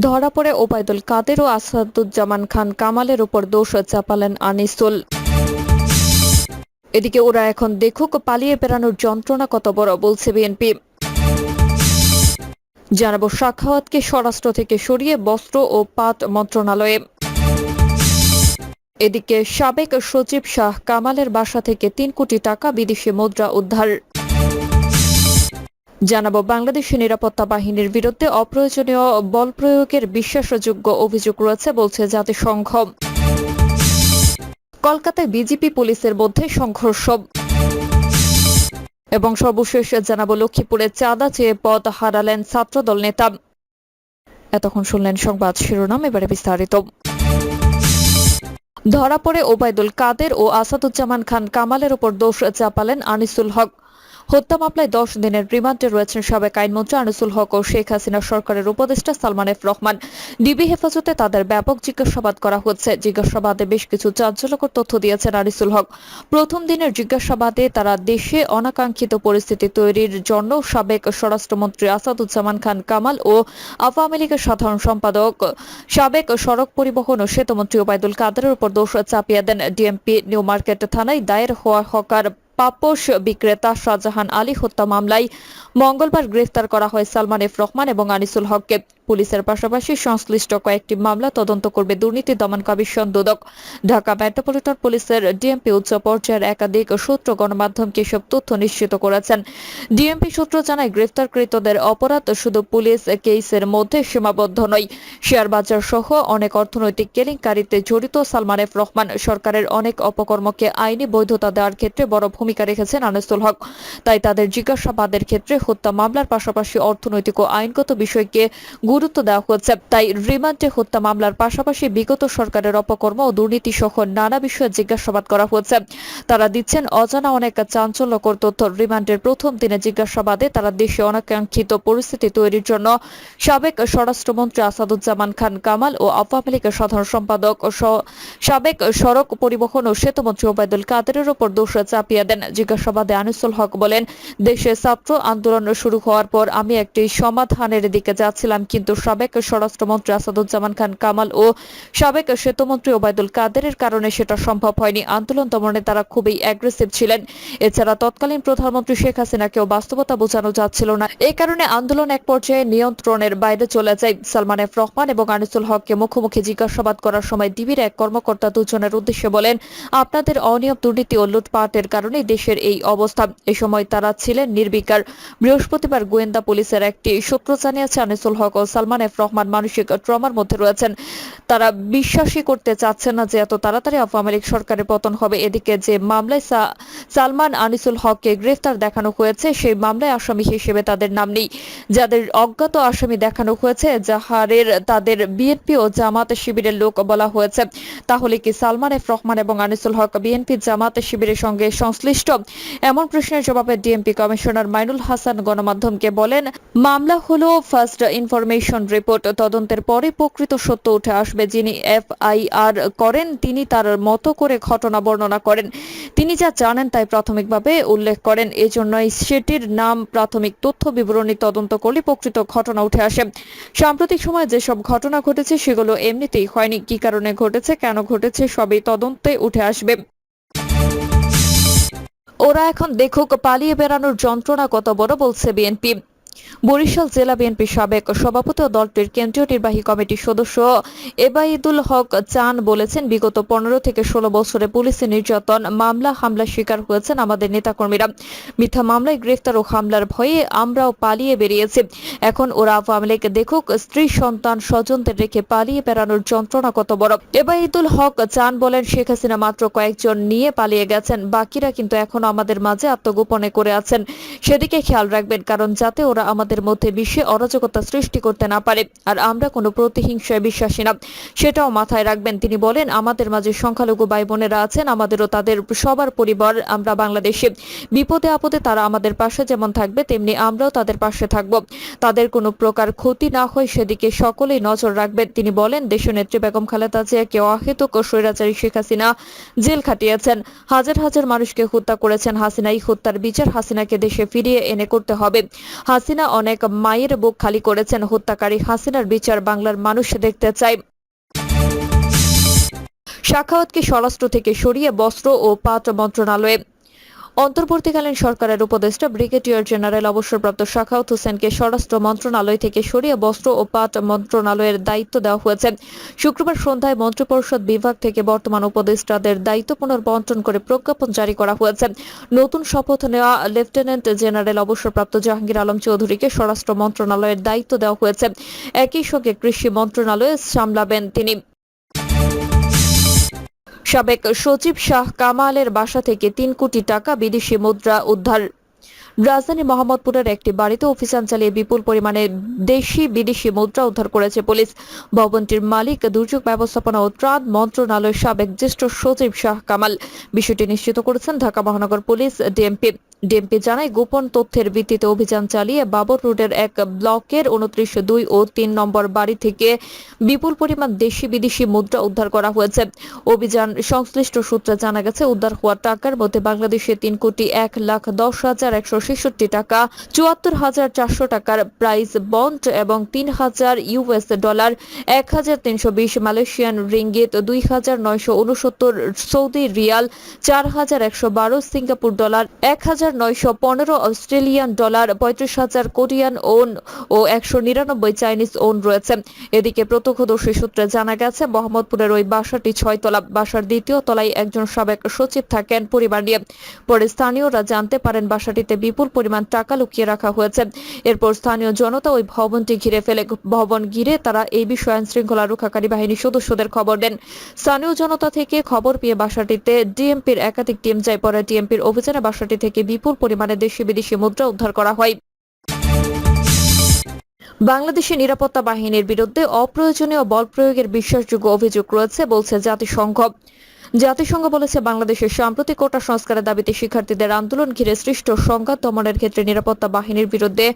ধরা পড়ে ওবায়দুল কাদের ও আসাদুজ্জামান খান কামালের উপর দোষ চাপালেন আনিসুল। এদিকে ওরা এখন দেখুক পালিয়ে বেড়ানোর যন্ত্রণা কত বড়, বলছে বিএনপি। জানাব সাখাওয়াতকে স্বরাষ্ট্র থেকে সরিয়ে বস্ত্র ও পাট মন্ত্রণালয়ে। এদিকে সাবেক সচিব শাহ কামালের বাসা থেকে তিন কোটি টাকা বিদেশি মুদ্রা উদ্ধার। জানাব বাংলাদেশের নিরাপত্তা বাহিনীর বিরুদ্ধে অপ্রয়োজনীয় বল প্রয়োগের বিশ্বাসযোগ্য অভিযোগ রয়েছে বলছে জাতিসংঘ। কলকাতায় বিজেপি পুলিশের মধ্যে সংঘর্ষ। এবং সর্বশেষ জানাব, লক্ষ্মীপুরে চাঁদা চেয়ে পদ হারালেন ছাত্রদল নেতা। এতক্ষণ শুনলেন সংবাদ শিরোনাম, এবারে বিস্তারিত। ধরা পড়ে ওবায়দুল কাদের ও আসাদুজ্জামান খান কামালের উপর দোষ চাপালেন আনিসুল হক। হত্যা মামলায় দশ দিনের রিমান্ডে রয়েছেন সাবেক আইনমন্ত্রী আনিসুল হক ও শেখ হাসিনা সরকারের উপদেষ্টা সালমান এফ রহমান। ডিবি হেফাজতে তাদের ব্যাপক জিজ্ঞাসাবাদ করা হচ্ছে। জিজ্ঞাসাবাদে বেশ কিছু চাঞ্চল্যকর তথ্য দিয়েছেন আনিসুল হক। প্রথম দিনের জিজ্ঞাসাবাদে তারা দেশে অনাকাঙ্ক্ষিত পরিস্থিতি তৈরির জন্য সাবেক স্বরাষ্ট্রমন্ত্রী আসাদুজ্জামান খান কামাল ও আওয়ামী লীগের সাধারণ সম্পাদক, সাবেক সড়ক পরিবহন ও সেতুমন্ত্রী ওবায়দুল কাদেরের উপর দোষ চাপিয়ে দেন। ডিএমপি নিউ মার্কেট থানায় দায়ের হওয়া হকার পাপোশ বিক্রেতা শাহজাহান আলী হত্যা মামলায় মঙ্গলবার গ্রেফতার করা হয় সালমান এফ রহমান এবং আনিসুল হককে। পুলিশের পাশাপাশি সংশ্লিষ্ট কয়েকটি মামলা তদন্ত করবে দুর্নীতি দমন কমিশন দুদক। ঢাকা মেট্রোপলিটন পুলিশের ডিএমপি উচ্চ পর্যায়ের একাধিক সূত্র গণমাধ্যমকে এসব তথ্য নিশ্চিত করেছেন। ডিএমপি সূত্র জানায়, গ্রেফতারকৃতদের অপরাধ শুধু পুলিশ কেসের মধ্যে সীমাবদ্ধ নয়। শেয়ার বাজার সহ অনেক অর্থনৈতিক কেলেঙ্কারিতে জড়িত সালমান এফ রহমান সরকারের অনেক অপকর্মকে আইনি বৈধতা দেওয়ার ক্ষেত্রে বড় ভূমিকা রেখেছেন আনিসুল হক। তাই তাদের জিজ্ঞাসাবাদের ক্ষেত্রে হত্যা মামলার পাশাপাশি অর্থনৈতিক ও আইনগত বিষয়কে গুরুত্ব দেওয়া হচ্ছে, তাই রিমান্ডে হত্যা মামলার পাশাপাশি বিগত সরকারের অপকর্ম ও দুর্নীতি সহ নানা বিষয়ে জিজ্ঞাসাবাদ করা হচ্ছে। তারা দিচ্ছেন অজানা অনেক চাঞ্চল্যকর তথ্য। রিমান্ডের প্রথম দিনে জিজ্ঞাসাবাদে তারা দেশে অনাকাঙ্ক্ষিত পরিস্থিতি তৈরির জন্য সাবেক স্বরাষ্ট্রমন্ত্রী আসাদুজ্জামান খান কামাল ও আওয়ামী লীগের সাধারণ সম্পাদক সাবেক সড়ক পরিবহন ও সেতুমন্ত্রী ওবায়দুল কাদেরের উপর দোষ চাপিয়ে দেন। জিজ্ঞাসাবাদে আনিসুল হক বলেন, দেশে ছাত্র আন্দোলন শুরু হওয়ার পর আমি একটি সমাধানের দিকে যাচ্ছিলাম, কিন্তু সাবেক স্বরাষ্ট্রমন্ত্রী আসাদুজ্জামান খান কামাল ও সাবেক সেতুমন্ত্রী ওবায়দুল কাদেরের কারণে সেটা সম্ভব হয়নি। আন্দোলন দমনে তারা খুবই অ্যাগ্রেসিভ ছিলেন। এছাড়া তৎকালীন প্রধানমন্ত্রী শেখ হাসিনাকেও বাস্তবতা বোঝানো যাচ্ছিল না। এই কারণে আন্দোলন এক পর্যায়ে নিয়ন্ত্রণের বাইরে চলে যায় সালমান এফ রহমান এবং আনিসুল হককে মুখোমুখি জিজ্ঞাসাবাদ করার সময় ডিবির এক কর্মকর্তা দুজনের উদ্দেশ্যে বলেন, আপনাদের অনিয়ম, দুর্নীতি ও লুটপাটের কারণে দেশের এই অবস্থা। এ সময় তারা ছিলেন নির্বিকার। বৃহস্পতিবার গোয়েন্দা পুলিশের একটি সূত্র জানিয়েছে, আনিসুল হক ও সালমান এফ রহমান মানসিক ট্রমার মধ্যে রয়েছেন। তারা বিশ্বাসই করতে চাচ্ছেন না যে এত তাড়াতাড়ি আওয়ামী লীগ সরকারের পতন হবে। এদিকে যে মামলায় সালমান আনিসুল হককে গ্রেফতার দেখানো হয়েছে, সেই মামলায় আসামি হিসেবে তাদের নাম নেই। যাদের অজ্ঞাত আসামি দেখানো হয়েছে, যাহারের তাদের বিএনপি ও জামাত শিবিরের লোক বলা হয়েছে। তাহলে কি সালমান এফ রহমান এবং আনিসুল হক বিএনপি জামাত শিবিরের সঙ্গে সংশ্লিষ্ট? এমন প্রশ্নের জবাবে ডিএমপি কমিশনার মাইনুল হাসান গণমাধ্যমকে বলেন, মামলা হলো ফার্স্ট ইনফরমেশন রিপোর্ট তদন্তের পরে প্রকৃত সত্য উঠে আসবে যিনি এফআইআর করেন, তিনি তার মতো করে ঘটনা বর্ণনা করেন। তিনি যা জানেন তাই প্রাথমিকভাবে উল্লেখ করেন। এজন্যই সেটির নাম প্রাথমিক তথ্য বিবরণী তদন্ত করলে প্রকৃত ঘটনা উঠে আসে। সাম্প্রতিক সময়ে যেসব ঘটনা ঘটেছে, সেগুলো এমনিতেই হয়নি। কি কারণে ঘটেছে, কেন ঘটেছে, সবই তদন্তে উঠে আসবে। ওরা এখন দেখুক, পালিয়ে বেড়ানোর যন্ত্রণা কত বড়, বলছে বিএনপি। বরিশাল জেলা বিএনপি সাবেক সভাপতি ও দলটির কেন্দ্রীয় নির্বাহী কমিটির সদস্য এবাইদুল হক চান বলেছেন, বিগত পনেরো থেকে ষোলো বছরে পুলিশের নির্যাতন, মামলা, হামলার শিকার হয়েছেন আমাদের নেতাকর্মীরা। মিথ্যা মামলায় গ্রেফতার ও হামলার ভয়ে আমরাও পালিয়ে বেরিয়েছি। এখন ওরা আওয়ামী লীগ দেখুক, স্ত্রী, সন্তান, স্বজনদের রেখে পালিয়ে বেড়ানোর যন্ত্রণা কত বড়। এবাইদুল হক চান বলেন, শেখ হাসিনা মাত্র কয়েকজন নিয়ে পালিয়ে গেছেন, বাকিরা কিন্তু এখনও আমাদের মাঝে আত্মগোপনে করে আছেন। সেদিকে খেয়াল রাখবেন, কারণ যাতে ওরা আমাদের মধ্যে বিশ্বে অরাজকতা সৃষ্টি করতে না পারে, আর আমরা কোনো প্রতিহিংসায় বিশ্বাসী না। সেটাও মাথায় রাখবেন, তিনি বলেন, আমাদের মাঝে সংখ্যালঘু ভাই বোনেরা আছেন, আমাদেরও তাদের সবার পরিবার আমরা বাংলাদেশে। বিপদে আপদে তারা আমাদের পাশে যেমন থাকবে, তেমনি আমরাও তাদের পাশে থাকব। তাদের কোনো প্রকার ক্ষতি না হয়, সেদিকে সকলেই নজর রাখবেন। তিনি বলেন দেশনেত্রী বেগম খালেদা জিয়াকে অহেতুক ও স্বৈরাচারী শেখ হাসিনা জেল খাটিয়েছেন। হাজার হাজার মানুষকে হত্যা করেছেন হাসিনা। এই হত্যার বিচার হাসিনাকে দেশে ফিরিয়ে এনে করতে হবে। হাসিনা হাসিনা অনেক মায়ের বুক খালি করেছেন হত্যাকারী হাসিনার বিচার বাংলার মানুষ দেখতে চায়। শাখাওয়াতকে স্বরাষ্ট্র থেকে সরিয়ে বস্ত্র ও পাট মন্ত্রণালয়ে অন্তর্বর্তীকালীন সরকারের উপদেষ্টা, ব্রিগেডিয়ার জেনারেল অবসরপ্রাপ্ত শাখাউত হোসেনকে স্বরাষ্ট্র মন্ত্রণালয় থেকে সরিয়ে বস্ত্র ও পাট মন্ত্রণালয়ের দায়িত্ব দেওয়া হয়েছে। শুক্রবার সন্ধ্যায় মন্ত্রিপরিষদ বিভাগ থেকে বর্তমান উপদেষ্টাদের দায়িত্ব পুনর্বন্টন করে প্রজ্ঞাপন জারি করা হয়েছে। নতুন শপথ নেওয়া লেফটেন্যান্ট জেনারেল অবসরপ্রাপ্ত জাহাঙ্গীর আলম চৌধুরীকে স্বরাষ্ট্র মন্ত্রণালয়ের দায়িত্ব দেওয়া হয়েছে। একই সঙ্গে কৃষি মন্ত্রণালয়ে সামলাবেন তিনি। সাবেক সচিব শাহ কামালের বাসা থেকে তিন কোটি টাকা বিদেশি মুদ্রা উদ্ধার। রাজধানী মোহাম্মদপুরের একটি বাড়িতে অভিযান চালিয়ে বিপুল পরিমাণে দেশি বিদেশি মুদ্রা উদ্ধার করেছে পুলিশ। ভবনটির মালিক, দুর্যোগ ব্যবস্থাপনা ও ত্রাণ মন্ত্রণালয়ের সাবেক জ্যেষ্ঠ সচিব শাহ কামাল। বিষয়টি নিশ্চিত করেছেন ঢাকা মহানগর পুলিশ ডিএমপি। ডিএমপি জানায়, গোপন তথ্যের ভিত্তিতে অভিযান চালিয়ে বাবর রোডের এক ব্লকের উনত্রিশ দুই ও তিন নম্বর বাড়ি থেকে বিপুল পরিমাণ দেশি বিদেশি মুদ্রা উদ্ধার করা হয়েছে। অভিযান সংশ্লিষ্ট সূত্রে জানা গেছে, উদ্ধার হওয়া টাকার মধ্যে বাংলাদেশে তিন কোটি এক লাখ দশ হাজার একশো ছেষট্টি টাকা, চুয়াত্তর হাজার চারশো টাকার প্রাইস বন্ড এবং তিন হাজার ইউএস ডলার, এক হাজার তিনশো বিশ মালয়েশিয়ান রিঙ্গিত, দুই হাজার নয়শো উনসত্তর সৌদি রিয়াল, চার হাজার একশো বারো সিঙ্গাপুর ডলার, এক হাজার নয়শো পনেরো অস্ট্রেলিয়ান ডলার, পঁয়ত্রিশ হাজার কোরিয়ান ওন ও একশো নিরানব্বই চাইনিজ ওন রয়েছে। এদিকে প্রত্যক্ষদর্শী সূত্রে জানা গেছে, মোহাম্মদপুরের ওই বাসাটি ছয়তলা বাসার দ্বিতীয় তলায় একজন সাবেক সচিব থাকেন পরিবার নিয়ে। পরে স্থানীয়রা জানতে পারেন বাসাটিতে বিপুল পরিমাণ টাকা লুকিয়ে রাখা হয়েছে। এরপর স্থানীয় জনতা ওই ভবনটি ঘিরে ফেলে। ভবন ঘিরে তারা এই বিষয়ে আইন শৃঙ্খলা রক্ষাকারী বাহিনীর সদস্যদের খবর দেন। স্থানীয় জনতা থেকে খবর পেয়ে বাসাটিতে ডিএমপির একাধিক টিম যায়। পরে ডিএমপির অভিযানে বাসাটি থেকে বিপুল পরিমাণে দেশি বিদেশি মুদ্রা উদ্ধার করা হয়। বাংলাদেশের নিরাপত্তা বাহিনীর বিরুদ্ধে অপ্রয়োজনীয় বল প্রয়োগের বিশ্বাসযোগ্য অভিযোগ রয়েছে, বলছে জাতিসংঘ। জাতিসংঘ বলেছে, বাংলাদেশের সাম্প্রতিক কোটা সংস্কারের দাবিতে শিক্ষার্থীদের আন্দোলন ঘিরে সৃষ্ট সংঘাত দমনের ক্ষেত্রে নিরাপত্তা বাহিনীর বিরুদ্ধে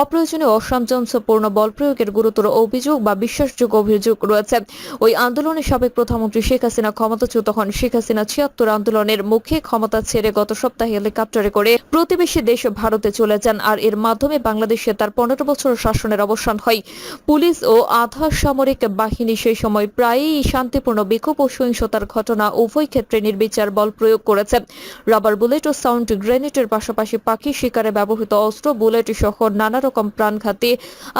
অপ্রয়োজনীয় অসামঞ্জস্যপূর্ণ বল প্রয়োগের গুরুতর অভিযোগ বা বিশ্বাসযোগ্য অভিযোগ রয়েছে। ওই আন্দোলনে সাবেক প্রধানমন্ত্রী শেখ হাসিনা ক্ষমতাচ্যুত হন। শেখ হাসিনা ছিয়াত্তর আন্দোলনের মুখে ক্ষমতা ছেড়ে গত সপ্তাহে হেলিকপ্টারে করে প্রতিবেশী দেশ ভারতে চলে যান আর এর মাধ্যমে বাংলাদেশে তার পনেরো বছর শাসনের অবসান হয়। পুলিশ ও আধা সামরিক বাহিনী সেই সময় প্রায়ই শান্তিপূর্ণ বিক্ষোভ ও সহিংসতার ঘটনা উভয় ক্ষেত্রে নির্বিচার বল প্রয়োগ করেছে। রাবার বুলেট ও সাউন্ড গ্রেনেডের পাশাপাশি পাখি শিকারে ব্যবহৃত অস্ত্র, বুলেট সহ নানা রকম প্রাণঘাতী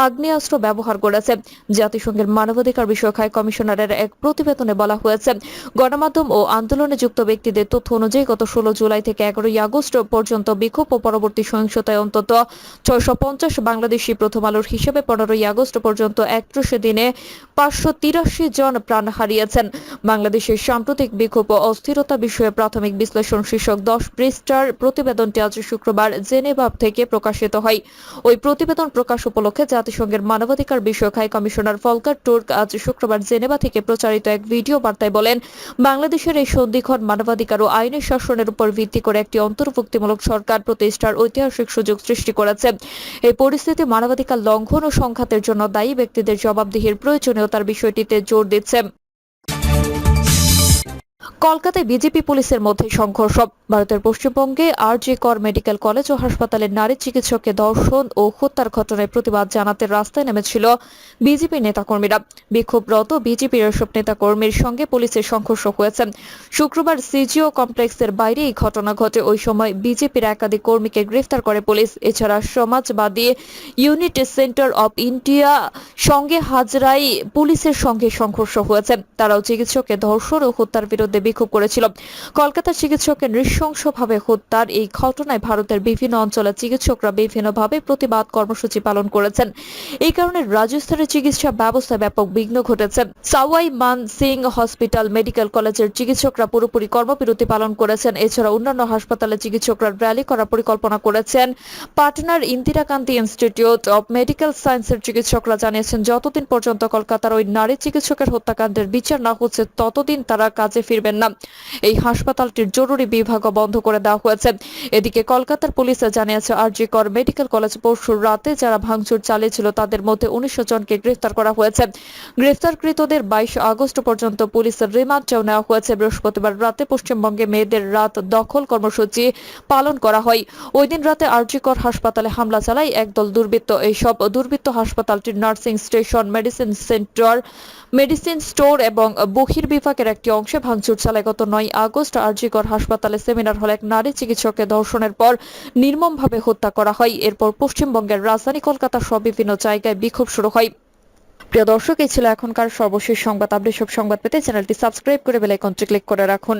আগ্নেয়াস্ত্র ব্যবহার করেছে। জাতিসংঘের মানবাধিকার বিষয়ক হাই কমিশনারের এক প্রতিবেদনে বলা হয়েছে, গণমাধ্যম ও আন্দোলনে যুক্ত ব্যক্তিদের তথ্য অনুযায়ী গত ষোলো জুলাই থেকে এগারোই আগস্ট পর্যন্ত বিক্ষোভ ও পরবর্তী সহিংসতায় অন্তত ছয়শো পঞ্চাশ বাংলাদেশি প্রথম আলোর হিসেবে পনেরোই আগস্ট পর্যন্ত একত্রিশ দিনে পাঁচশো তিরাশি জন প্রাণ হারিয়েছেন। বাংলাদেশের সাম্প্রতিক বিক্ষোভ ও অস্থিরতা বিষয়ে প্রাথমিক বিশ্লেষণ শীর্ষক দশ পৃষ্ঠার প্রতিবেদনটি আজ শুক্রবার জেনেভা থেকে প্রকাশিত হয়। ওই প্রতিবেদন প্রকাশ উপলক্ষে জাতিসংঘের মানবাধিকার বিষয়ক হাই কমিশনার ফলকার টুর্ক আজ শুক্রবার জেনেভা থেকে প্রচারিত এক ভিডিও বার্তায় বলেন, বাংলাদেশের এই সন্ধিক্ষণ মানবাধিকার ও আইনের শাসনের উপর ভিত্তি করে একটি অন্তর্ভুক্তিমূলক সরকার প্রতিষ্ঠার ঐতিহাসিক সুযোগ সৃষ্টি করেছে। এই পরিস্থিতি মানবাধিকার লঙ্ঘন ও সংঘাতের জন্য দায়ী ব্যক্তিদের জবাবদিহির প্রয়োজনীয়তার বিষয়টিতে জোর দিচ্ছে। কলকাতায় বিজেপি পুলিশের মধ্যে সংঘর্ষ। ভারতের পশ্চিমবঙ্গে আর জি কর মেডিকেল কলেজ ও হাসপাতালের নারী চিকিৎসককে ধর্ষণ ও হত্যার ঘটনায় প্রতিবাদ জানাতে রাস্তায় নেমেছিল বিজেপি নেতাকর্মীরা। বিক্ষোভরত বিজেপির এসব নেতাকর্মীর সঙ্গে পুলিশের সংঘর্ষ হয়েছে। শুক্রবার সিজিও কমপ্লেক্সের বাইরে এই ঘটনা ঘটে। ওই সময় বিজেপির একাধিক কর্মীকে গ্রেফতার করে পুলিশ। এছাড়া Samajwadi unit centre of India সঙ্গে হাজরাই পুলিশের সঙ্গে সংঘর্ষ হয়েছে। তারাও চিকিৎসককে ধর্ষণ ও হত্যার বিরুদ্ধে বিক্ষোভ করেছিল। কলকাতার চিকিৎসককে নৃশংসভাবে হত্যার এই ঘটনায় ভারতের বিভিন্ন অঞ্চলের চিকিৎসকরা বিভিন্নভাবে প্রতিবাদ কর্মসূচি পালন করেছেন। এই কারণে রাজস্থানের চিকিৎসা ব্যবস্থা ব্যাপক বিঘ্ন ঘটেছে। সাওয়াই মান সিং হসপিটাল মেডিকেল কলেজের চিকিৎসকরা পুরোপুরি কর্মবিরতি পালন করেছেন। এছাড়া অন্যান্য হাসপাতালে চিকিৎসকরা র্যালি করার পরিকল্পনা করেছেন। পাটনার Indira Gandhi institute of medical সায়েন্সের চিকিৎসকরা জানিয়েছেন, যতদিন পর্যন্ত কলকাতার ওই নারী চিকিৎসকের হত্যাকাণ্ডের বিচার না হচ্ছে, ততদিন তারা কাজে ফিরবে। ফিরবেন না। এই হাসপাতালটির জরুরি বিভাগও বন্ধ করে দেওয়া হয়েছে। এদিকে কলকাতার পুলিশ জানিয়েছে আরজি কর মেডিকেল কলেজ পরশুর রাতে যারা ভাঙচুর চালিয়েছিল, তাদের মধ্যে উনিশশো জনকে গ্রেফতার করা হয়েছে। গ্রেফতারকৃতদের বাইশ আগস্ট পর্যন্ত পুলিশের রিমান্ডেও নেওয়া হয়েছে। বৃহস্পতিবার রাতে পশ্চিমবঙ্গে মেয়েদের রাত দখল কর্মসূচি পালন করা হয়। ওই দিন রাতে আরজিকর হাসপাতালে হামলা চালায় একদল দুর্বৃত্ত। এই সব দুর্বৃত্ত হাসপাতালটির nursing station, medicine centre medicine store এবং বহির বিভাগের একটি অংশে ভাঙচুর চালায়। গত নয় আগস্ট আরজিকর হাসপাতালে সেমিনার হলে এক নারী চিকিৎসককে ধর্ষণের পর নির্মমভাবে হত্যা করা হয়। এরপর পশ্চিমবঙ্গের রাজধানী কলকাতা সহ বিভিন্ন জায়গায় বিক্ষোভ শুরু হয়। প্রিয় দর্শক, এই ছিল এখনকার সর্বশেষ সংবাদ। আপডেট সব সংবাদ পেতে চ্যানেলটি সাবস্ক্রাইব করে বেলাইকনটি ক্লিক করে রাখুন।